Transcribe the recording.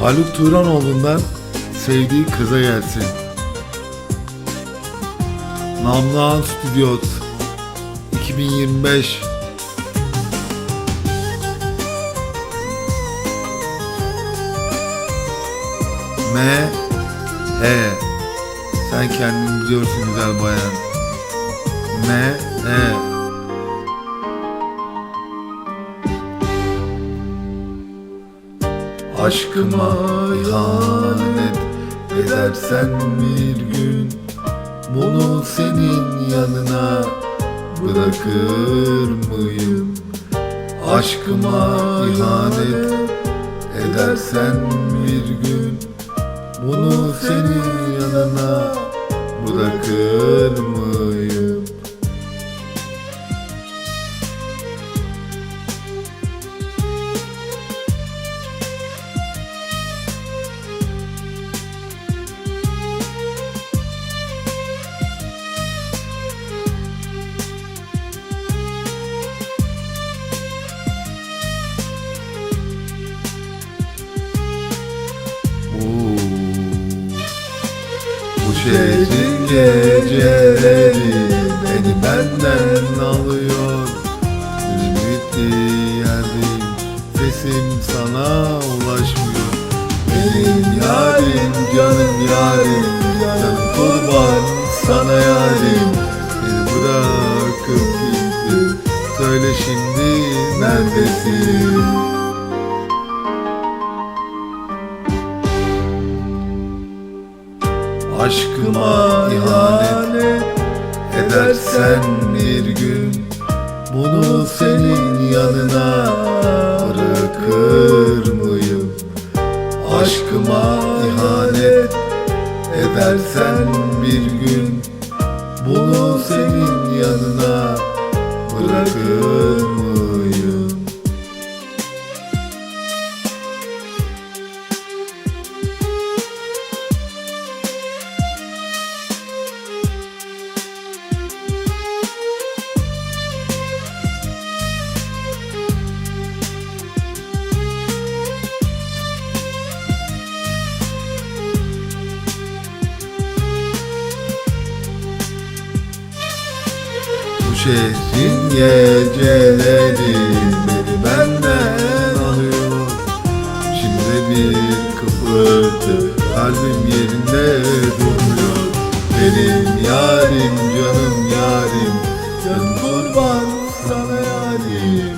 Haluk Turanoğlu'ndan sevdiği kıza gelsin. Namlıhan Stüdyos 2025 M E Sen kendin biliyorsun güzel bayan. M E Aşkıma ihanet edersen bir gün Bunu senin yanına bırakır mıyım? Aşkıma ihanet edersen bir gün Bunu senin yanına bırakır mıyım? Şehrin geceleri beni benden alıyor. Ümitli yerdeyim sesim sana ulaşmıyor. Benim yarim canım yarim canım kurban sana yarim. Beni bırakıp gitti söyle şimdi neredesin Aşkıma ihanet edersen bir gün Bunu senin yanına bırakır mıyım? Aşkıma ihanet edersen bir gün Bunu senin yanına bırakır mıyım? Bu şehrin geceleri beni benden alıyor. Şimdi bir kıpırtı kalbim yerinde durmuyor. Benim yarim canım yarim Can kurban sana yarim